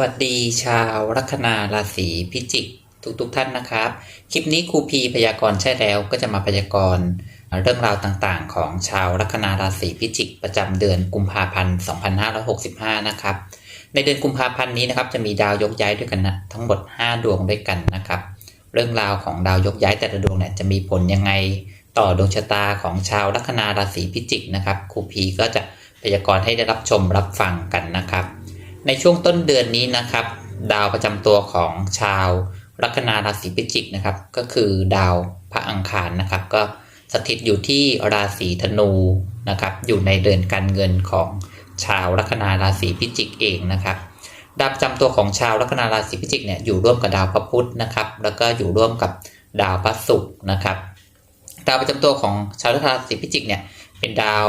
วัสดีชาวลัคนาราศีพิจิกทุกๆทท่านนะครับ คลิปนี้ครูพีพยากรณ์ใช่แล้วก็จะมาพยากรณ์เรื่องราวต่างๆ ของชาวลัคนาราศีพิจิก ประจำเดือนกุมภาพันธ์2565 นะครับ ในเดือนกุมภาพันธ์นี้นะครับจะมีดาวยกย้ายด้วยกันนะทั้งหมด 5 ดวงด้วยกันนะครับ เรื่องราวของดาวยกย้ายแต่ละดวงเนี่ยจะมีผลยังไงต่อดวงชะตาของชาวลัคนาราศีพิจิกนะครับครูพีก็จะพยากรณ์ให้ได้รับชมรับฟังกันนะครับ ในช่วงต้นเดือนนี้นะครับ ดาวประจำตัวของชาวลัคนาราศีพิจิกนะครับ ก็คือดาวพระอังคารนะครับ ก็สถิตอยู่ที่ราศีธนูนะครับ อยู่ในเดือนการเงินของชาวลัคนาราศีพิจิกเองนะครับ ดาวประจำตัวของชาวลัคนาราศีพิจิกเนี่ยอยู่ร่วมกับดาวพระพุธนะครับ แล้วก็อยู่ร่วมกับดาวพระศุกร์นะครับดาวประจำตัวของชาวลัคนาราศีพิจิกเนี่ยเป็นดาว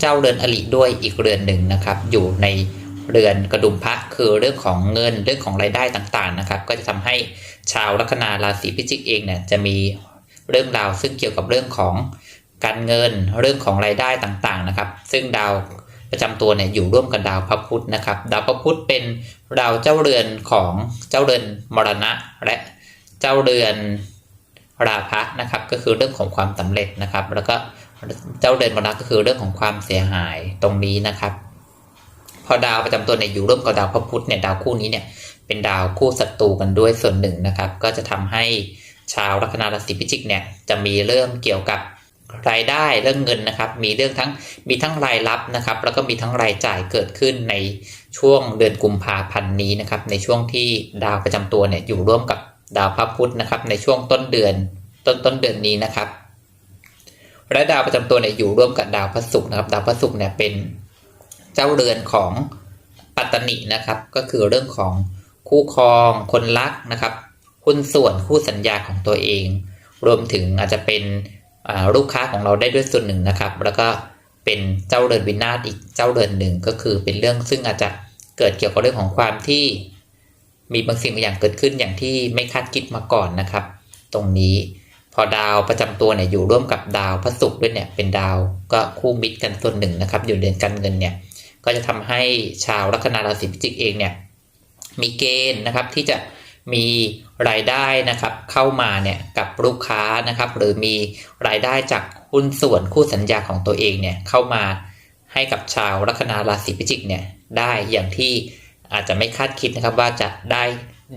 เจ้าเรือนอริด้วยอีกเรือนหนึ่งนะครับ อยู่ใน เรือนกระดุมพระคือเรื่องของเงินเรื่องของรายได้ต่างๆนะครับ ก็จะทำให้ชาวลัคนาราศีพิจิกเองเนี่ยจะมีเรื่องราวซึ่งเกี่ยวกับเรื่องของการเงินเรื่องของรายได้ต่างๆนะครับ ซึ่งดาวประจำตัวเนี่ยอยู่ร่วมกับดาวพระพุธนะครับ ดาวพระพุธเป็นดาวเจ้าเรือนของเจ้าเรือนมรณะ และเจ้าเรือนราพะนะครับก็คือเรื่องของความสำเร็จนะครับ แล้วก็เจ้าเรือนมรณะก็คือเรื่องของความเสียหายตรงนี้นะครับ อดาวประจำตัวเนี่ยอยู่ร่วมกับดาวพระพุธเนี่ยดาวคู่นี้เนี่ยเป็นดาวคู่ศัตรูกันด้วยส่วนหนึ่งนะครับ ก็จะทำให้ชาวลัคนาราศีพิจิกเนี่ยจะมีเรื่องเกี่ยวกับรายได้เรื่องเงินนะครับ มีเรื่องทั้งมีทั้งรายรับนะครับ แล้วก็มีทั้งรายจ่ายเกิดขึ้นในช่วงเดือนกุมภาพันธ์นี้นะครับ ในช่วงที่ดาวประจำตัวเนี่ยอยู่ร่วมกับดาวพระพุธนะครับ ในช่วงต้นเดือนต้นต้นเดือนนี้นะครับและดาวประจำตัวเนี่ยอยู่ร่วมกับดาวพระศุกร์นะครับ ดาวพระศุกร์เนี่ยเป็น เจ้าเรือนของปัตตนินะครับ ก็คือเรื่องของคู่ครองคนรักนะครับหุ้นส่วนคู่สัญญาของตัวเอง รวมถึงอาจจะเป็นลูกค้าของเราได้ด้วยส่วนหนึ่งนะครับ แล้วก็เป็นเจ้าเรือนวินาศอีกเจ้าเรือนหนึ่งก็คือเป็นเรื่องซึ่งอาจจะเกิดเกี่ยวกับเรื่องของความที่มีบางสิ่งบางอย่างเกิดขึ้นอย่างที่ไม่คาดคิดมาก่อนนะครับ ตรงนี้พอดาวประจำตัวเนี่ยอยู่ร่วมกับดาวพระศุกร์ด้วยเนี่ยเป็นดาวก็คู่มิตรกันส่วนหนึ่งนะครับ อยู่เดือนการเงินเนี่ย ก็จะทำให้ชาวลัคนาราศีพิจิกเองเนี่ยมีเกณฑ์นะครับที่จะมีรายได้นะครับเข้ามาเนี่ยกับลูกค้านะครับหรือมีรายได้จากหุ้นส่วนคู่สัญญาของตัวเองเนี่ยเข้ามาให้กับชาวลัคนาราศีพิจิกเนี่ยได้อย่างที่อาจจะไม่คาดคิดนะครับว่าจะได้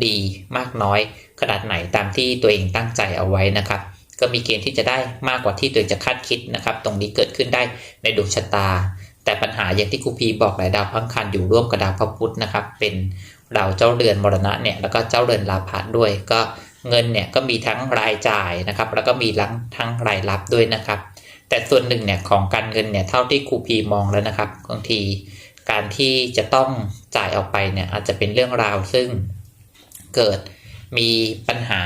ดีมากน้อยขนาดไหนตามที่ตัวเองตั้งใจเอาไว้นะครับ ก็มีเกณฑ์ที่จะได้มากกว่าที่ตัวเองจะคาดคิดนะครับ ตรงนี้เกิดขึ้นได้ในดวงชะตา แต่ปัญหาอย่างที่ครูพีบอกหลายดาวพังคันอยู่ร่วมกับดาวพระพุธนะครับ เป็นดาวเจ้าเรือนมรณะเนี่ยแล้วก็เจ้าเรือนลาภะด้วย ก็เงินเนี่ยก็มีทั้งรายจ่ายนะครับ แล้วก็มีทั้งรายรับด้วยนะครับ แต่ส่วนหนึ่งเนี่ยของการเงินเนี่ยเท่าที่ครูพีมองแล้วนะครับบางทีการที่จะต้องจ่ายออกไปเนี่ยอาจจะเป็นเรื่องราวซึ่งเกิดมีปัญหา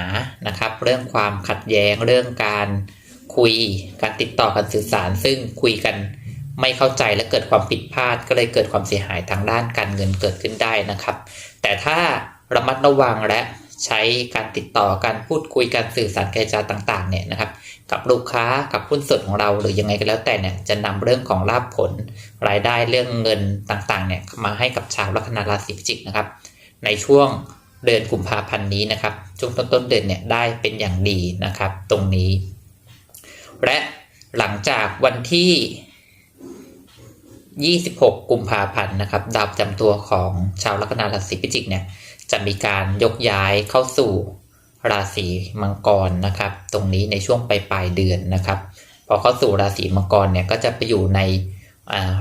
นะครับ เรื่องความขัดแย้งเรื่องการคุยการติดต่อการสื่อสาร ซึ่งคุยกัน ไม่เข้าใจและเกิดความผิดพลาด ก็เลยเกิดความเสียหายทางด้านการเงินเกิดขึ้นได้นะครับ แต่ถ้าระมัดระวังและใช้การติดต่อการพูดคุยการสื่อสารกระจายต่างๆเนี่ยนะครับ กับลูกค้ากับหุ้นส่วนของเราหรือยังไงก็แล้วแต่เนี่ยจะนำเรื่องของลาภผล รายได้เรื่องเงินต่างๆเนี่ยมาให้กับชาวลัคนาราศีพิจิกนะครับ ในช่วงเดือนกุมภาพันธ์นี้นะครับช่วงต้นๆเดือนเนี่ยได้เป็นอย่างดีนะครับ ตรงนี้ และหลังจากวันที่ 26 กุมภาพันธ์นะครับ ดาวประจำตัวของชาวลัคนาราศีพิจิกเนี่ยจะมีการยกย้ายเข้าสู่ราศีมังกรนะครับ ตรงนี้ในช่วงปลายปลายเดือนนะครับ พอเข้าสู่ราศีมังกรเนี่ยก็จะไปอยู่ใน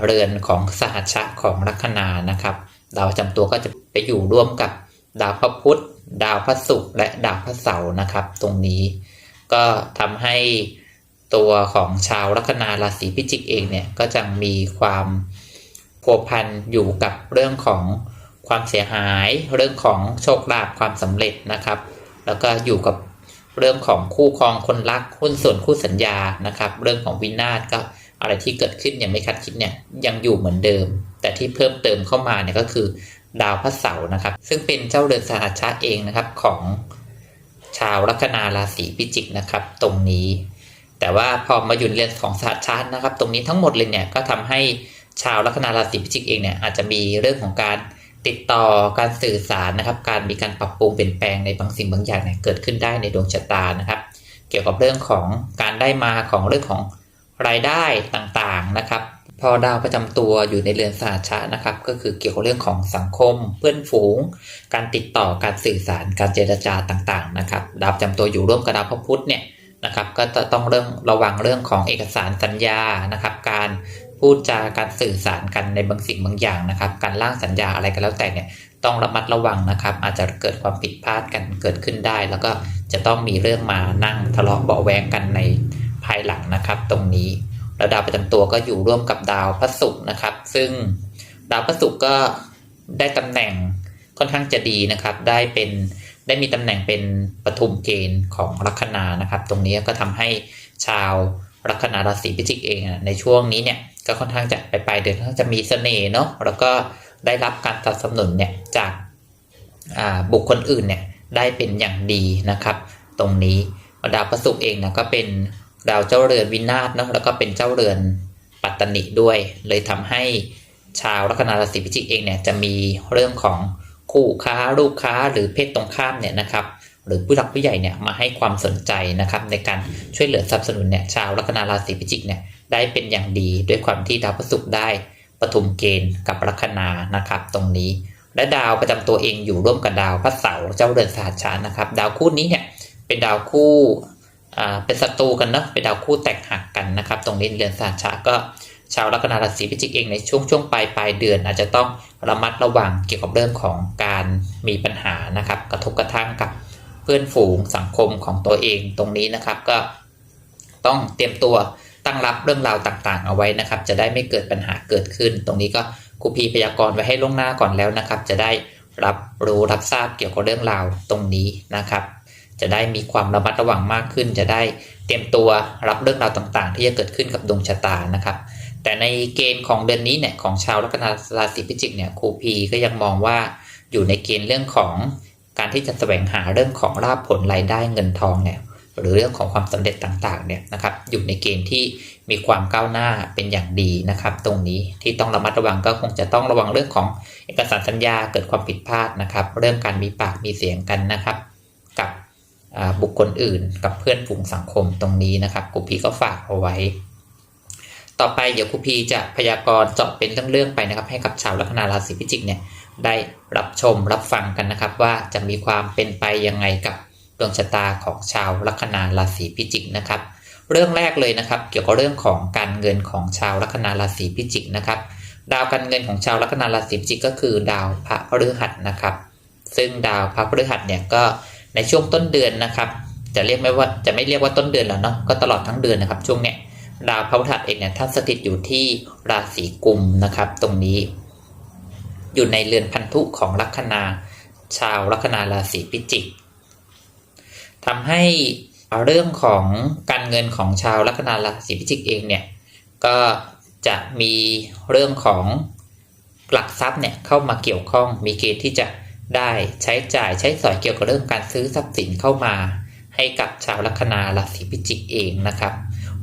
เรือนของสหัชชะของลัคนานะครับ ดาวประจำตัวก็จะไปอยู่ร่วมกับดาวพระพุธดาวพระศุกร์และดาวพระเสาร์นะครับ ตรงนี้ก็ทำให้ ตัวของชาวลัคนาราศีพิจิกเองเนี่ยก็จะมีความพัวพันอยู่กับเรื่องของความเสียหาย เรื่องของโชคลาภความสำเร็จนะครับ แล้วก็อยู่กับเรื่องของคู่ครองคนรักหุ้นส่วนคู่สัญญานะครับ เรื่องของวินาศก็อะไรที่เกิดขึ้นยังไม่คาดคิดเนี่ยยังอยู่เหมือนเดิม แต่ที่เพิ่มเติมเข้ามาเนี่ยก็คือดาวพระเสาร์นะครับ ซึ่งเป็นเจ้าเรือนสหัชชะเองนะครับของชาวลัคนาราศีพิจิกนะครับ ตรงนี้ แต่ว่าพอมาอยู่ในเรือนของสหัชชะนะครับ ตรงนี้ทั้งหมดเลยเนี่ยก็ทำให้ชาวลัคนาราศีพิจิกเองเนี่ยอาจจะมีเรื่องของการติดต่อการสื่อสารนะครับ การมีการปรับปรุงเปลี่ยนแปลงในบางสิ่งบางอย่างเนี่ยเกิดขึ้นได้ในดวงชะตานะครับ เกี่ยวกับเรื่องของการได้มาของเรื่องของรายได้ต่างๆนะครับ พอดาวประจำตัวอยู่ในเรือนสหัชชะนะครับ ก็คือเกี่ยวกับเรื่องของสังคม เพื่อนฝูง การติดต่อการสื่อสารการเจรจาต่างๆนะครับ ดาวประจำตัวอยู่ร่วมกับดาวพระพุธเนี่ย นะครับก็จะต้องเรื่องระวังเรื่องของเอกสารสัญญานะครับ การพูดจาการสื่อสารกันในบางสิ่งบางอย่างนะครับ การร่างสัญญาอะไรก็แล้วแต่เนี่ยต้องระมัดระวังนะครับ อาจจะเกิดความผิดพลาดกันเกิดขึ้นได้ แล้วก็จะต้องมีเรื่องมานั่งทะเลาะเบาะแวงกันในภายหลังนะครับ ตรงนี้แล้วดาวประจำตัวก็อยู่ร่วมกับดาวพระศุกร์นะครับ ซึ่งดาวพระศุกร์ก็ได้ตำแหน่งค่อนข้างจะดีนะครับ ได้เป็น ได้มีตำแหน่งเป็นปฐุมเกณฑ์ของลัคนานะครับ ตรงนี้ก็ทำให้ชาวลัคนาราศีพิจิกเองในช่วงนี้เนี่ยก็ค่อนข้างจะไปปลายเดือนค่อนข้างจะมีเสน่ห์เนาะแล้วก็ได้รับการสนับสนุนเนี่ยจากบุคคลอื่นเนี่ยได้เป็นอย่างดีนะครับ ตรงนี้ดาวพระศุกร์เองนะก็เป็นดาวเจ้าเรือนวินาศเนาะแล้วก็เป็นเจ้าเรือนปัตตนิด้วย เลยทำให้ชาวลัคนาราศีพิจิกเองเนี่ยจะมีเรื่องของ คู่ค้าลูกค้าหรือเพศตรงข้ามเนี่ยนะครับ หรือผู้หลักผู้ใหญ่เนี่ยมาให้ความสนใจนะครับ ในการช่วยเหลือสนับสนุนเนี่ยชาวลัคนาราศีพิจิกเนี่ยได้เป็นอย่างดีด้วยความที่ดาวพฤหัสได้ปฐุมเกณฑ์กับลัคนานะครับ ตรงนี้ และดาวประจำตัวเองอยู่ร่วมกับดาวพระเสาร์เจ้าเรือนสหัสชานะครับ ดาวคู่นี้เนี่ยเป็นดาวคู่เป็นศัตรูกันเนาะเป็นดาวคู่แตกหักกันนะครับ ตรงนี้เรือนสหัสชาก็ ชาวลัคนาราศีพิจิกเองในช่วงช่วงปลายปลายเดือน อาจจะต้องระมัดระวังเกี่ยวกับเรื่องของการมีปัญหานะครับ กระทบกระทั่งกับเพื่อนฝูงสังคมของตัวเองตรงนี้นะครับ ก็ต้องเตรียมตัวตั้งรับเรื่องราวต่างๆ เอาไว้นะครับ จะได้ไม่เกิดปัญหาเกิดขึ้น ตรงนี้ก็ครูพีพยากรณ์ไว้ให้ล่วงหน้าก่อนแล้วนะครับ จะได้รับรู้รับทราบเกี่ยวกับเรื่องราวตรงนี้นะครับ จะได้มีความระมัดระวังมากขึ้น จะได้เตรียมตัวรับเรื่องราวต่างๆ ที่จะเกิดขึ้นกับดวงชะตานะครับ แต่ในเกณฑ์ของเดือนนี้เนี่ยของชาวลัคนาราศีพิจิกเนี่ยครูพีก็ยังมองว่าอยู่ในเกณฑ์เรื่องของการที่จะแสวงหาเรื่องของลาภผลรายได้เงินทองเนี่ยหรือเรื่องของความสำเร็จต่างๆเนี่ยนะครับอยู่ในเกณฑ์ที่มีความก้าวหน้าเป็นอย่างดีนะครับ ตรงนี้ที่ต้องระมัดระวังก็คงจะต้องระวังเรื่องของเอกสารสัญญาเกิดความผิดพลาดนะครับ เรื่องการมีปากมีเสียงกันนะครับ กับบุคคลอื่น กับเพื่อนฝูงสังคมตรงนี้นะครับครูพีก็ฝากเอาไว้ ต่อไปเดี๋ยวครูพีจะพยากรณ์เจาะเป็นเรื่องๆไปนะครับ ให้กับชาวลัคนาราศีพิจิกเนี่ยได้รับชมรับฟังกันนะครับ ว่าจะมีความเป็นไปยังไงกับดวงชะตาของชาวลัคนาราศีพิจิกนะครับ เรื่องแรกเลยนะครับ เกี่ยวกับเรื่องของการเงินของชาวลัคนาราศีพิจิกนะครับ ดาวการเงินของชาวลัคนาราศีพิจิกก็คือ ดาวพระพฤหัสนะครับ ซึ่งดาวพระพฤหัสเนี่ยก็ในช่วงต้นเดือนนะครับ จะเรียกไม่ว่าจะไม่เรียกว่าต้นเดือนแล้วเนาะก็ตลอดทั้งเดือนนะครับช่วงเนี้ย ดาวพระพฤหัสเองเนี่ยท่านสถิตอยู่ที่ราศีกุมนะครับ ตรงนี้ อยู่ในเรือนพันธุของลัคนาชาวลัคนาราศีพิจิกทำให้เรื่องของการเงินของชาวลัคนาราศีพิจิกเองเนี่ยก็จะมีเรื่องของหลักทรัพย์เนี่ยเข้ามาเกี่ยวข้องมีเกณฑ์ที่จะได้ใช้จ่ายใช้สอยเกี่ยวกับเรื่องการซื้อทรัพย์สินเข้ามา ให้กับชาวลัคนาราศีพิจิกเองนะครับ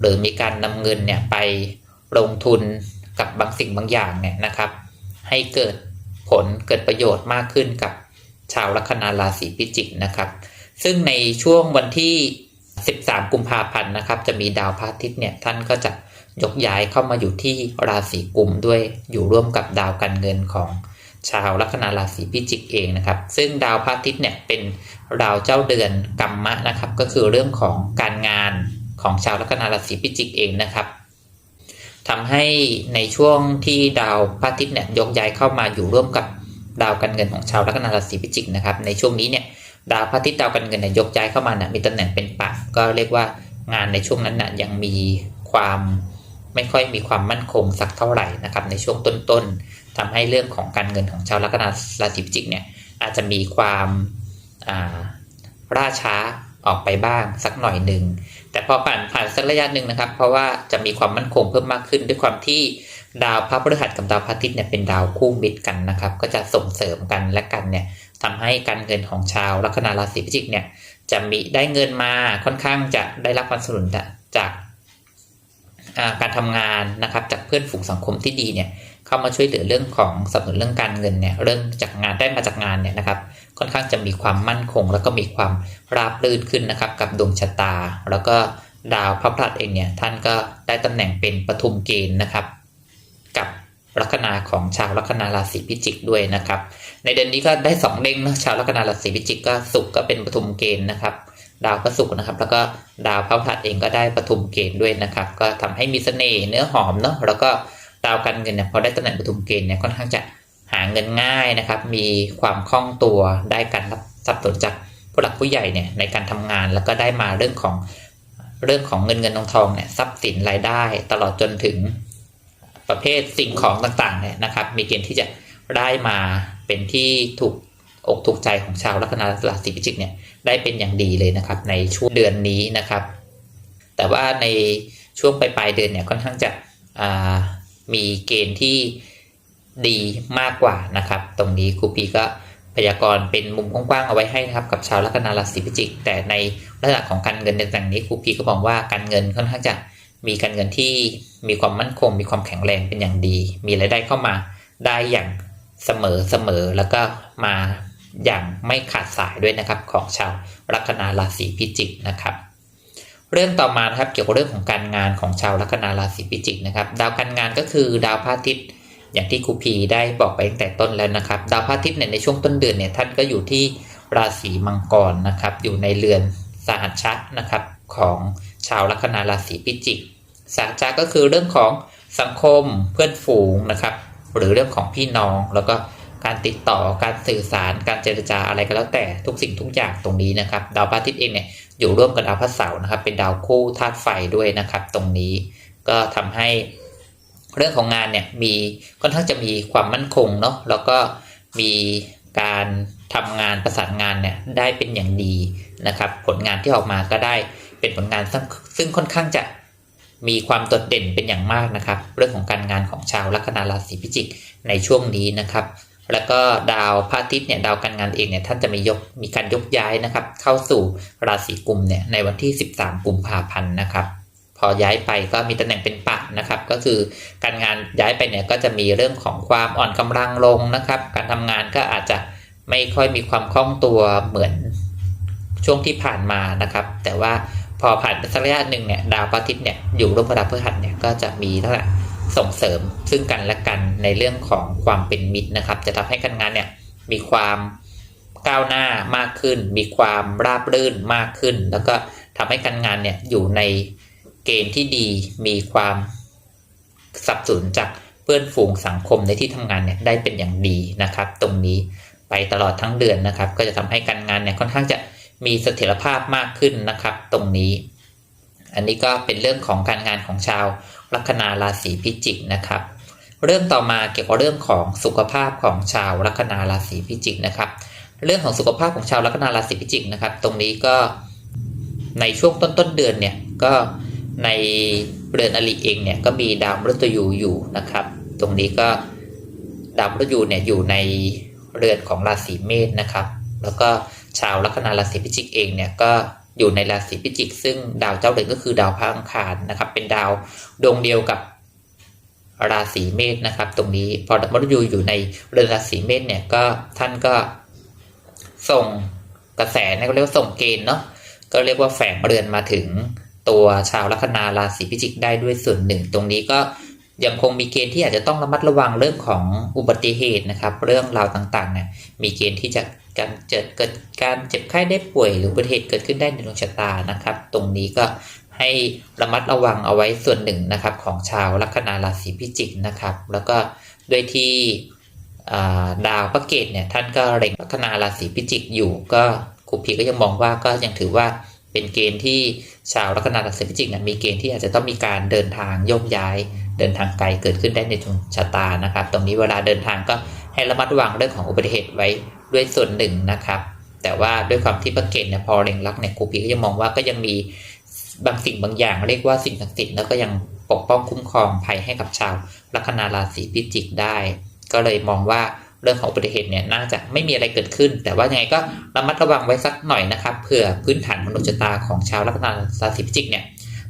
หรือมีการนำเงินเนี่ยไปลงทุนกับบางสิ่งบางอย่างเนี่ยนะครับ ให้เกิดผลเกิดประโยชน์มากขึ้นกับชาวลัคนาราศีพิจิกนะครับ ซึ่งในช่วงวันที่ 13 กุมภาพันธ์นะครับ จะมีดาวพระอาทิตย์เนี่ยท่านก็จะยกย้ายเข้ามาอยู่ที่ราศีกุมด้วยอยู่ร่วมกับดาวการเงินของชาวลัคนาราศีพิจิกเองนะครับ ซึ่งดาวพระอาทิตย์เนี่ยเป็นดาวเจ้าเดือนกัมมะนะครับ ก็คือเรื่องของการงาน ของชาวลัคนาราศีพิจิกเองนะครับทำให้ในช่วงที่ดาวพระอาทิตย์เนี่ยยกย้ายเข้ามาอยู่ร่วมกับดาวการเงินของชาวลัคนาราศีพิจิกนะครับ ในช่วงนี้เนี่ยดาวพระอาทิตย์ดาวการเงินเนี่ยยกย้ายเข้ามาเนี่ยมีตำแหน่งเป็นปักก็เรียกว่างานในช่วงนั้นน่ะยังมีความไม่ค่อยมีความมั่นคงสักเท่าไหร่นะครับในช่วงต้นๆทำให้เรื่องของการเงินของชาวลัคนาราศีพิจิกเนี่ยอาจจะมีความราช้า ออกไปบ้างสักหน่อยหนึ่ง แต่พอผ่านผ่านสักระยะหนึ่งนะครับ เพราะว่าจะมีความมั่นคงเพิ่มมากขึ้นด้วยความที่ดาวพระพฤหัสกับดาวพระอาทิตย์เนี่ยเป็นดาวคู่มิตรกันนะครับ ก็จะส่งเสริมกันและกันเนี่ยทำให้การเงินของชาวลัคนาราศีพิจิกเนี่ยจะมีได้เงินมาค่อนข้างจะได้รับความสนับสนุนจากการทำงานนะครับจากเพื่อนฝูงสังคมที่ดีเนี่ยเข้ามาช่วยเหลือเรื่องของสนับสนุนเรื่องการเงินเนี่ยเรื่องจากงานได้มาจากงานเนี่ยนะครับ ค่อนข้างจะมีความมั่นคง แล้วก็มีความราบรื่นขึ้นนะครับ กับดวงชะตา แล้วก็ดาวพระพลัดเองเนี่ยท่านก็ได้ตำแหน่งเป็นปทุมเกณฑ์นะครับ กับลัคนาของชาวลัคนาราศีพิจิกด้วยนะครับ ในเดือนนี้ก็ได้สองเด้งนะชาวลัคนาราศีพิจิกก็สุกก็เป็นปทุมเกณฑ์นะครับดาวก็สุกนะครับ แล้วก็ดาวพระพลัดเองก็ได้ปทุมเกณฑ์ด้วยนะครับ ก็ทำให้มีเสน่ห์เนื้อหอมเนาะแล้วก็ดาวการเงินเนี่ยพอได้ตำแหน่งปทุมเกณฑ์เนี่ยค่อนข้างจะ หาเงินง่ายนะครับ มีความคล่องตัวได้การรับสับสนจากผู้หลักผู้ใหญ่เนี่ยในการทำงานแล้วก็ได้มาเรื่องของเรื่องของเงินเงินทองทองเนี่ยทรัพย์สินรายได้ตลอดจนถึงประเภทสิ่งของต่างๆเนี่ยนะครับ มีเกณฑ์ที่จะได้มาเป็นที่ถูกอกถูกใจของชาวลัคนาราศีพิจิกเนี่ยได้เป็นอย่างดีเลยนะครับ ในช่วงเดือนนี้นะครับ แต่ว่าในช่วงปลายๆเดือนเนี่ยค่อนข้างจะมีเกณฑ์ที่ ดีมากกว่านะครับ ตรงนี้ครูปีก็พยากรณ์เป็นมุมกว้างๆเอาไว้ให้นะครับกับชาวลัคนาราศีพิจิก แต่ในลักษณะของการเงินในต่างนี้ครูปีก็มองว่าการเงินค่อนข้างจะมีการเงินที่มีความมั่นคง มีความแข็งแรงเป็นอย่างดี มีรายได้เข้ามาได้อย่างเสมอเสมอแล้วก็มาอย่างไม่ขาดสายด้วยนะครับของชาวลัคนาราศีพิจิกนะครับ เรื่องต่อมานะครับเกี่ยวกับเรื่องของการงานของชาวลัคนาราศีพิจิกนะครับ ดาวการงานก็คือดาวพระอาทิตย์ อย่างที่ครูพีได้บอกไปตั้งแต่ต้นแล้วนะครับ ดาวพระอาทิตย์เนี่ยในช่วงต้นเดือนเนี่ยท่านก็อยู่ที่ราศีมังกรนะครับ อยู่ในเรือนสหัชชะนะครับของชาวลัคนาราศีพิจิกสหัชชะก็คือเรื่องของสังคมเพื่อนฝูงนะครับ หรือเรื่องของพี่น้องแล้วก็การติดต่อการสื่อสารการเจรจาอะไรก็แล้วแต่ทุกสิ่งทุกอย่างตรงนี้นะครับ ดาวพระอาทิตย์เองเนี่ยอยู่ร่วมกับดาวพระเสาร์นะครับ เป็นดาวคู่ธาตุไฟด้วยนะครับ ตรงนี้ก็ทำให้ เรื่องของงานเนี่ยมีค่อนข้างจะมีความมั่นคงเนาะแล้วก็มีการทำงานประสานงานเนี่ยได้เป็นอย่างดีนะครับ ผลงานที่ออกมาก็ได้เป็นผลงานซึ่งซึ่งค่อนข้างจะมีความโดดเด่นเป็นอย่างมากนะครับ เรื่องของการงานของชาวลัคนาราศีพิจิกในช่วงนี้นะครับ แล้วก็ดาวพระอาทิตย์เนี่ยดาวการงานเองเนี่ยท่านจะมียกมีการยกย้ายนะครับ เข้าสู่ราศีกุมเนี่ยในวันที่ 13 กุมภาพันธ์นะครับ อย้ายไปก็มีตำแหน่งเป็นปะนะครับ ก็คือการงานย้ายไปเนี่ยก็จะมีเรื่องของความอ่อนกำลังลงนะครับ การทำงานก็อาจจะไม่ค่อยมีความคล่องตัวเหมือนช่วงที่ผ่านมานะครับ แต่ว่าพอผ่านไปสักระยะหนึ่งเนี่ยดาวพระอาทิตย์เนี่ยอยู่ร่วมกับดาวพฤหัสเนี่ยก็จะมีลักษณะส่งเสริมซึ่งกันและกันในเรื่องของความเป็นมิตรนะครับ จะทำให้การงานเนี่ยมีความก้าวหน้ามากขึ้น มีความราบรื่นมากขึ้น แล้วก็ทำให้การงานเนี่ยอยู่ใน เกณฑ์ที่ดีมีความสับสนจากเพื่อนฝูงสังคมในที่ทำงานเนี่ยได้เป็นอย่างดีนะครับ ตรงนี้ไปตลอดทั้งเดือนนะครับ ก็จะทำให้การงานเนี่ยค่อนข้างจะมีเสถียรภาพมากขึ้นนะครับ ตรงนี้ อันนี้ก็เป็นเรื่องของการงานของชาวลัคนาราศีพิจิกนะครับ เรื่องต่อมาเกี่ยวกับเรื่องของสุขภาพของชาวลัคนาราศีพิจิกนะครับ เรื่องของสุขภาพของชาวลัคนาราศีพิจิกนะครับ ตรงนี้ก็ในช่วงต้นต้นเดือนเนี่ยก็ ในเรือนอลิเองเนี่ยก็มีดาวมฤตยูอยู่นะครับ ตรงนี้ก็ดาวมฤตยูเนี่ยอยู่ในเรือนของราศีเมษนะครับ แล้วก็ชาวลัคนาราศีพิจิกเองเนี่ยก็อยู่ในราศีพิจิก ซึ่งดาวเจ้าเรือนก็คือดาวพระอังคารนะครับ เป็นดาวดวงเดียวกับราศีเมษนะครับ ตรงนี้พอดาวมฤตยูอยู่ในเรือนราศีเมษเนี่ยก็ท่านก็ส่งกระแสนะก็เรียกว่าส่งเกณฑ์เนาะก็เรียกว่าแฝงเรือนมาถึง ตัวชาวลัคนาราศีพิจิกได้ด้วยส่วนหนึ่ง ตรงนี้ก็ยังคงมีเกณฑ์ที่อาจจะต้องระมัดระวังเรื่องของอุบัติเหตุนะครับ เรื่องราวต่างๆเนี่ยมีเกณฑ์ที่จะการเกิดเกิดการเจ็บไข้ได้ป่วย หรืออุบัติเหตุเกิดขึ้นได้ในดวงชะตานะครับ ตรงนี้ก็ให้ระมัดระวังเอาไว้ส่วนหนึ่งนะครับของชาวลัคนาราศีพิจิกนะครับ แล้วก็ด้วยที่ดาวพระเกตเนี่ยท่านก็เล็งลัคนาราศีพิจิกอยู่ก็ครูพีก็ยังมองว่าก็ยังถือว่า เป็นเกณฑ์ที่ชาวลัคนาราศีพิจิกนี่ยมีเกณฑ์ที่อาจจะต้องมีการเดินทางโยกย้าย เดินทางไกลเกิดขึ้นได้ในดวงชะตานะครับ ตรงนี้เวลาเดินทางก็ให้ระมัดระวังเรื่องของอุบัติเหตุไว้ด้วยส่วนหนึ่งนะครับ แต่ว่าด้วยความที่ประเกณฑ์เนี่ยพอเล็งลักเนี่ยครูพีก็ยังมองว่าก็ยังมีบางสิ่งบางอย่าง เรียกว่าสิ่งศักดิ์สิทธิ์แล้วก็ยังปกป้องคุ้มครองภัยให้กับชาวลัคนาราศีพิจิกได้ ก็เลยมองว่า เรื่องของอุบัติเหตุเนี่ยน่าจะไม่มีอะไรเกิดขึ้น แต่ว่ายังไงก็ระมัดระวังไว้สักหน่อยนะครับเผื่อพื้นฐานมนุษยชะตาของชาวลัคนาราศีพิจิกเนี่ย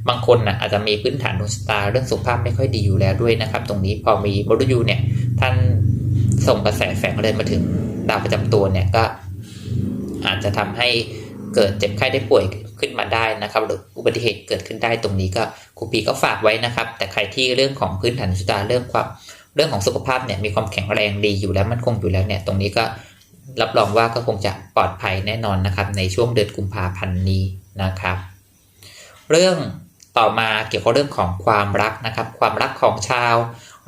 บางคนนะอาจจะมีพื้นฐานดวงชะตาเรื่องสุขภาพไม่ค่อยดีอยู่แล้วด้วยนะครับ ตรงนี้พอมีมฤตยูเนี่ยท่านส่งกระแสแฝงเลยมาถึงดาวประจำตัวเนี่ยก็อาจจะทำให้เกิดเจ็บไข้ได้ป่วยขึ้นมาได้นะครับ หรืออุบัติเหตุเกิดขึ้นได้ตรงนี้ก็ครูปีก็ฝากไว้นะครับ แต่ใครที่เรื่องของพื้นฐานดวงชะตาเรื่องความ เรื่องของสุขภาพเนี่ยมีความแข็งแรงดีอยู่แล้วมันคงอยู่แล้วเนี่ยตรงนี้ก็รับรองว่าก็คงจะปลอดภัยแน่นอนนะครับ ในช่วงเดือนกุมภาพันธ์นี้นะครับ เรื่องต่อมาเกี่ยวกับเรื่องของความรักนะครับ ความรักของชาว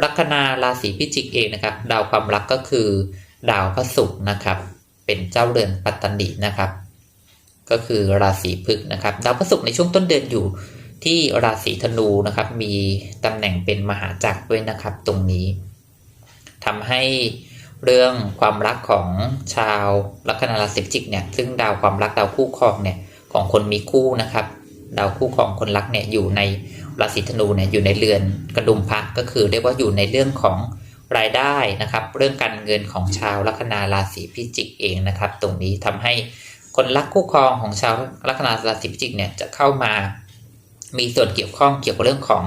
ลัคนาราศีพิจิกเองนะครับ ดาวความรักก็คือ ดาวพระศุกร์นะครับ เป็นเจ้าเรือนปัตตานีนะครับ ก็คือราศีพฤกษ์นะครับ ดาวพระศุกร์ในช่วงต้นเดือนอยู่ ที่ราศีธนูนะครับมีตำแหน่งเป็นมหาจักรด้วยนะครับตรงนี้ทำให้เรื่องความรักของชาวลัคนาราศีพิจิกเนี่ยซึ่งดาวความรักดาวคู่ครองเนี่ยของคนมีคู่นะครับดาวคู่ครองคนรักเนี่ยอยู่ในราศีธนูเนี่ยอยู่ในเรือนกระดุมพระก็คือเรียกว่าอยู่ในเรื่องของรายได้นะครับ เรื่องการเงินของชาวลัคนาราศีพิจิกเองนะครับ ตรงนี้ทำให้คนรักคู่ครองของชาวลัคนาราศีพิจิกเนี่ยจะเข้ามา มีส่วนเกี่ยวข้องเกี่ยวกับเรื่องของ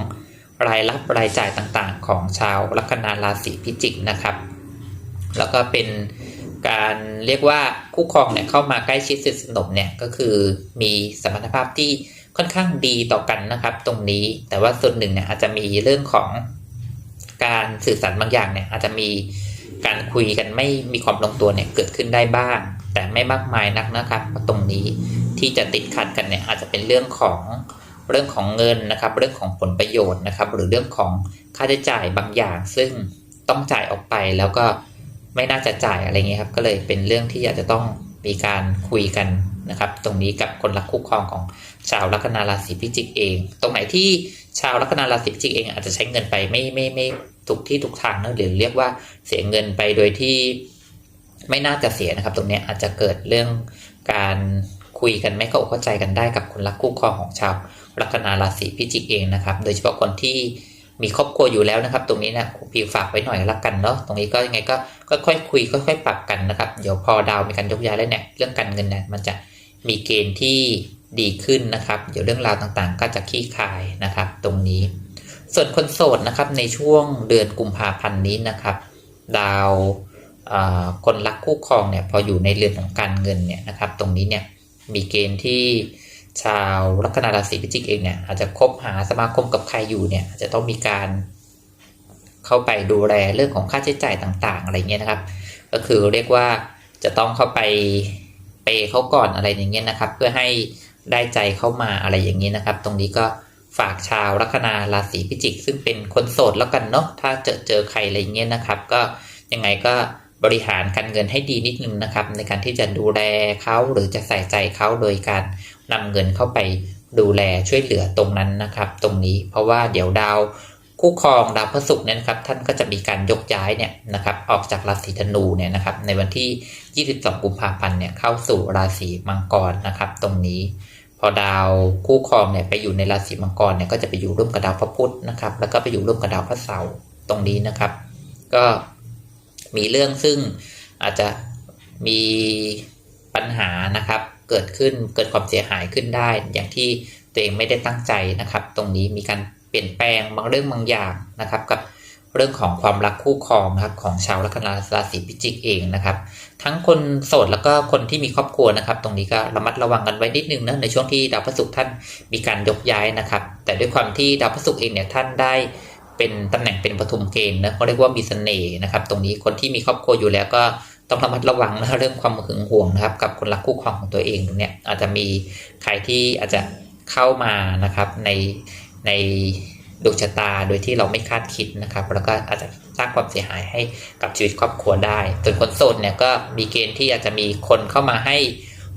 รายรับรายจ่ายต่างๆ ของชาวลัคนาราศีพิจิกนะครับ แล้วก็เป็นการเรียกว่าคู่ครองเนี่ยเข้ามาใกล้ชิดสนิทสนมเนี่ยก็คือมีสมรรถภาพที่ค่อนข้างดีต่อกันนะครับ ตรงนี้แต่ว่าส่วนหนึ่งเนี่ยอาจจะมีเรื่องของการสื่อสารบางอย่างเนี่ยอาจจะมีการคุยกันไม่มีความลงตัวเนี่ยเกิดขึ้นได้บ้าง แต่ไม่มากมายนักนะครับ ตรงนี้ที่จะติดขัดกันเนี่ยอาจจะเป็นเรื่องของ เรื่องของเงินนะครับ เรื่องของผลประโยชน์นะครับ หรือเรื่องของค่าใช้จ่ายบางอย่าง ซึ่งต้องจ่ายออกไปแล้วก็ไม่น่าจะจ่ายอะไรเงี้ยครับก็เลยเป็นเรื่องที่อาจจะต้องมีการคุยกันนะครับ ตรงนี้กับคนรักคู่ครองของชาวลัคนาราศีพิจิกเอง ตรงไหนที่ชาวลัคนาราศีพิจิกเอง อาจจะใช้เงินไปไม่ไม่ไม่ถูกที่ถูกทางนะหรือเรียกว่าเสียเงินไปโดยที่ไม่น่าจะเสียนะครับ ตรงนี้อาจจะเกิดเรื่องการคุยกันไม่เข้าอกเข้าใจกันได้กับคนรักคู่ครองของชาว ลัคนาราศีพิจิกเองนะครับ โดยเฉพาะคนที่มีครอบครัวอยู่แล้วนะครับ ตรงนี้นะพี่ฝากไว้หน่อยละกันเนาะตรงนี้ก็ยังไงก็ค่อยๆคุยค่อยๆปรับกันนะครับเดี๋ยวพอดาวมีการยกย้ายแล้วเนี่ยเรื่องการเงินเนี่ยมันจะมีเกณฑ์ที่ดีขึ้นนะครับ เดี๋ยวเรื่องราวต่างๆ ก็จะคลี่คลายนะครับ ตรงนี้ ส่วนคนโสดนะครับในช่วงเดือนกุมภาพันธ์นี้นะครับ ดาวคนรักคู่ครองเนี่ยพออยู่ในเรือนของการเงินเนี่ยนะครับ ตรงนี้เนี่ยมีเกณฑ์ที่ ชาวลัคนาราศีพิจิกเองเนี่ยอาจจะคบหาสมาคมกับใครอยู่เนี่ยอาจจะต้องมีการเข้าไปดูแลเรื่องของค่าใช้จ่ายต่างๆ อะไรเงี้ยนะครับ ก็คือเรียกว่าจะต้องเข้าไปเปเขาก่อนอะไรอย่างเงี้ยนะครับ เพื่อให้ได้ใจเข้ามาอะไรอย่างนี้นะครับ ตรงนี้ก็ฝากชาวลัคนาราศีพิจิก ซึ่งเป็นคนโสดแล้วกันเนาะถ้าเจอเจอใครอะไรเงี้ยนะครับ ก็ยังไงก็บริหารการเงินให้ดีนิดนึงนะครับ ในการที่จะดูแลเขาหรือจะใส่ใจเขาโดยการ นำเงินเข้าไปดูแลช่วยเหลือตรงนั้นนะครับ ตรงนี้เพราะว่าเดี๋ยวดาวคู่ครองดาวพฤหัสเนี่ยนะครับท่านก็จะมีการยกย้ายเนี่ยนะครับออกจากราศีธนูเนี่ยนะครับในวันที่ 22 กุมภาพันธ์เนี่ยเข้าสู่ราศีมังกรนะครับตรงนี้พอดาวคู่ครองเนี่ยไปอยู่ในราศีมังกรเนี่ยก็จะไปอยู่ร่วมกับดาวพระพุธนะครับแล้วก็ไปอยู่ร่วมกับดาวพระเสาร์ตรงนี้นะครับ ก็มีเรื่องซึ่งอาจจะมีปัญหานะครับ เกิดขึ้นเกิดความเสียหายขึ้นได้ อย่างที่ตัวเองไม่ได้ตั้งใจนะครับ ตรงนี้มีการเปลี่ยนแปลงบางเรื่องบางอย่างนะครับ กับเรื่องของความรักคู่ครองนะครับของชาวลัคนาราศีพิจิกเองนะครับ ทั้งคนโสดแล้วก็คนที่มีครอบครัวนะครับ ตรงนี้ก็ระมัดระวังกันไว้นิดนึงนะในช่วงที่ดาวพฤหัสท่านมีการยกย้ายนะครับ แต่ด้วยความที่ดาวพฤหัสเองเนี่ยท่านได้เป็นตำแหน่งเป็นปฐุมเกณฑ์นะเขาเรียกว่ามีเสน่ห์นะครับ ตรงนี้คนที่มีครอบครัวอยู่แล้วก็ ต้องระมัดระวังนะเรื่องความหึงหวงนะครับ กับคนรักคู่ครองของตัวเองตรงนี้อาจจะมีใครที่อาจจะเข้ามานะครับในในดวงชะตาโดยที่เราไม่คาดคิดนะครับ แล้วก็อาจจะสร้างความเสียหายให้กับชีวิตครอบครัวได้ส่วนคนโสดเนี่ยก็มีเกณฑ์ที่อาจจะมีคนเข้ามาให้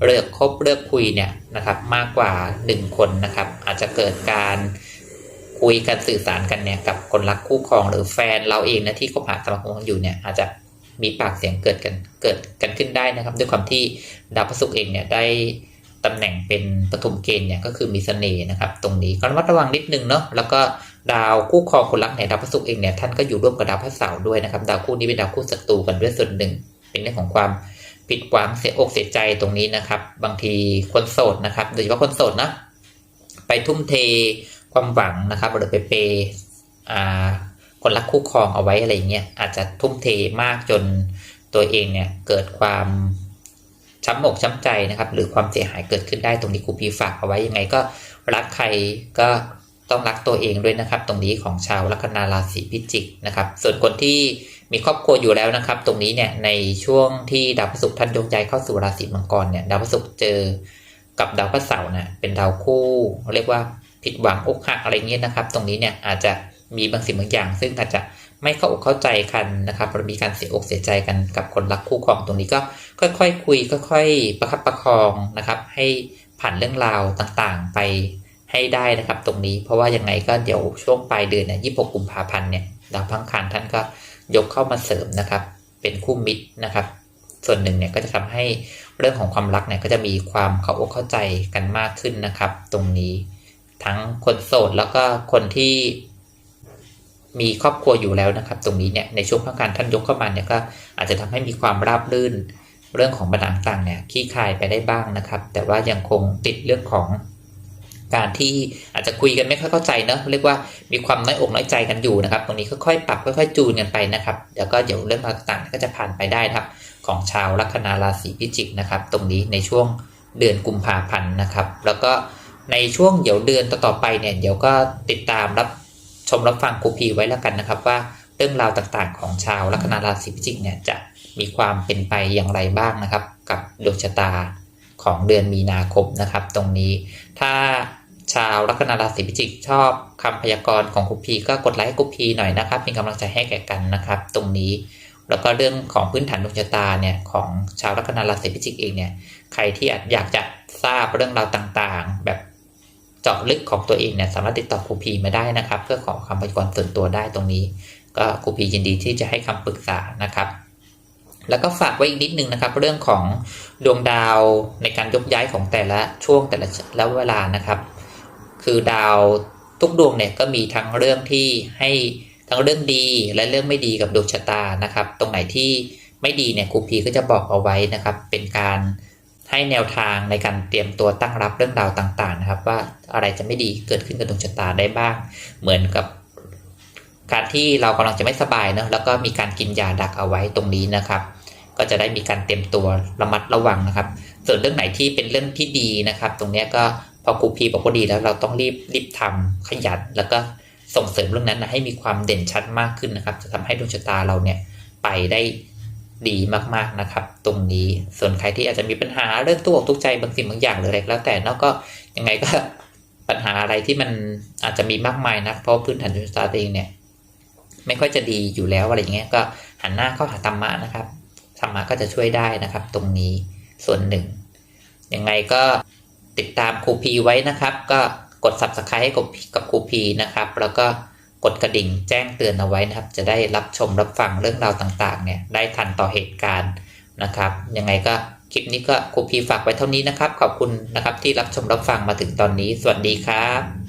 เลือกคบเลือกคุยเนี่ยนะครับ มากกว่า 1 คนนะครับ อาจจะเกิดการคุยกันสื่อสารกันเนี่ยกับคนรักคู่ครองหรือแฟนเราเองนะที่คบหาสมาคมกันอยู่เนี่ยอาจจะ มีปากเสียงเกิดกันเกิดกันขึ้นได้นะครับ ด้วยความที่ดาวพฤหัสเองเนี่ยได้ตำแหน่งเป็นปฐมเกณฑ์เนี่ยก็คือมีเสน่ห์นะครับ ตรงนี้ก็ระมัดระวังนิดนึงเนาะแล้วก็ดาวคู่ครองคนรักเนี่ยดาวพฤหัสเองเนี่ยท่านก็อยู่ร่วมกับดาวพฤหัสเสาร์ด้วยนะครับ ดาวคู่นี้เป็นดาวคู่ศัตรูกันด้วยส่วนหนึ่ง เป็นเรื่องของความผิดหวังเสียอกเสียใจตรงนี้นะครับ บางทีคนโสดนะครับ โดยเฉพาะคนโสดนะไปทุ่มเทความหวังนะครับหรือไปเปอ่า คนรักคู่ครองเอาไว้อะไรเงี้ยอาจจะทุ่มเทมากจนตัวเองเนี่ยเกิดความช้ำอกช้ำใจนะครับ หรือความเสียหายเกิดขึ้นได้ตรงนี้ครูพีฝากเอาไว้ยังไงก็รักใครก็ต้องรักตัวเองด้วยนะครับ ตรงนี้ของชาวลัคนาราศีพิจิกนะครับ ส่วนคนที่มีครอบครัวอยู่แล้วนะครับ ตรงนี้เนี่ยในช่วงที่ดาวพฤหัสท่านโยกย้ายเข้าสู่ราศีมังกรเนี่ยดาวพฤหัสเจอกับดาวพฤหัสเสาร์นะเป็นดาวคู่ เรียกว่าผิดหวังอกหักอะไรเงี้ยนะครับ ตรงนี้เนี่ยอาจจะ มีบางสิ่งบางอย่าง ซึ่งอาจจะไม่เข้าอกเข้าใจกันนะครับหรือมีการเสียอกเสียใจกันกับคนรักคู่ครองตรงนี้ก็ค่อยๆคคุยค่อยๆประคับประคองนะครับ ให้ผ่านเรื่องราวต่างๆไปให้ได้นะครับ ตรงนี้เพราะว่ายังไงก็เดี๋ยวช่วงปลายเดือนเนี่ยยี่สิบกุมภาพันธ์เนี่ยดาวพังคารท่านก็ยกเข้ามาเสริมนะครับ เป็นคู่มิตรนะครับ ส่วนหนึ่งเนี่ยก็จะทำให้เรื่องของความรักเนี่ยก็จะมีความเข้าอกเข้าใจกันมากขึ้นนะครับ ตรงนี้ทั้งคนโสดแล้วก็คนที่ มีครอบครัวอยู่แล้วนะครับ ตรงนี้เนี่ยในช่วงพังการท่านยกเข้ามาเนี่ยก็อาจจะทำให้มีความราบรื่น เรื่องของปัญหาต่างเนี่ยขี้คายไปได้บ้างนะครับ แต่ว่ายังคงติดเรื่องของการที่อาจจะคุยกันไม่ค่อยเข้าใจเนอะเรียกว่ามีความน้อยอกน้อยใจกันอยู่นะครับ ตรงนี้ค่อยๆปรับค่อยๆจูนกันไปนะครับแล้วก็เดี๋ยวเรื่องราต่างๆก็จะผ่านไปได้นะครับ ของชาวลัคนาราศีพิจิกนะครับ ตรงนี้ในช่วงเดือนกุมภาพันธ์นะครับ แล้วก็ในช่วงเดี๋ยวเดือนต่อๆไปเนี่ยเดี๋ยวก็ติดตามรับ มรับฟังครูพีไว้แล้วกันนะครับว่าเรื่องราวต่างๆ ของชาวลัคนาราศีพิจิกเนี่ยจะมีความเป็นไปอย่างไรบ้างนะครับ กับดวงชะตาของเดือนมีนาคมนะครับ ตรงนี้ถ้าชาวลัคนาราศีพิจิกชอบคำพยากรณ์ของครูพีก็กดไลค์ครูพีหน่อยนะครับ เป็นกำลังใจให้แก่กันนะครับ ตรงนี้แล้วก็เรื่องของพื้นฐานดวงชะตาเนี่ยของชาวลัคนาราศีพิจิกเองเนี่ยใครที่อยากจะทราบเรื่องราวต่างๆ แบบ เจาะลึกของตัวเองเนี่ยสามารถติดต่อครูพีมาได้นะครับ เพื่อขอคำพยากรณ์ส่วนตัวได้ตรงนี้ ก็ครูพียินดีที่จะให้คำปรึกษานะครับ แล้วก็ฝากไว้อีกนิดนึงนะครับ เรื่องของดวงดาวในการยกย้ายของแต่ละช่วงแต่ละแล้วเวลานะครับ คือดาวทุกดวงเนี่ยก็มีทั้งเรื่องที่ให้ทั้งเรื่องดีและเรื่องไม่ดีกับดวงชะตานะครับ ตรงไหนที่ไม่ดีเนี่ยครูพีก็จะบอกเอาไว้นะครับ เป็นการ ให้แนวทางในการเตรียมตัวตั้งรับเรื่องราวต่างๆนะครับ ว่าอะไรจะไม่ดีเกิดขึ้นกับดวงชะตาได้บ้าง เหมือนกับ การที่เรากำลังจะไม่สบายเนาะแล้วก็มีการกินยาดักเอาไว้ตรงนี้นะครับ ก็จะได้มีการเตรียมตัวระมัดระวังนะครับ ส่วนเรื่องไหนที่เป็นเรื่องที่ดีนะครับ ตรงนี้ก็พอครูพีบอกว่าดีแล้วเราต้องรีบรีบทำขยันแล้วก็ส่งเสริมเรื่องนั้นนะให้มีความเด่นชัดมากขึ้นนะครับ จะทำให้ดวงชะตาเราเนี่ยไปได้ ดีมากๆนะครับ ตรงนี้ส่วนใครที่อาจจะมีปัญหาเรื่องตัวอกทุกใจบางสิ่งบางอย่างหรืออะไรแล้วแต่เนอะก็ยังไงก็ปัญหาอะไรที่มันอาจจะมีมากมายนะเพราะพื้นฐานดวงชะตาตัวเองเนี่ย ไม่ค่อยจะดีอยู่แล้วอะไรอย่างเงี้ยก็หันหน้าเข้าหาธรรมะนะครับธรรมะก็จะช่วยได้นะครับ ตรงนี้ส่วนหนึ่งยังไงก็ติดตามครูพีไว้นะครับ ก็กด subscribe ให้กับกับครูพีนะครับ แล้วก็ กดกระดิ่งแจ้งเตือนเอาไว้นะครับ จะได้รับชมรับฟังเรื่องราวต่างๆเนี่ยได้ทันต่อเหตุการณ์นะครับ ยังไงก็คลิปนี้ก็ครูพีฝากไว้เท่านี้นะครับ ขอบคุณนะครับที่รับชมรับฟังมาถึงตอนนี้ สวัสดีครับ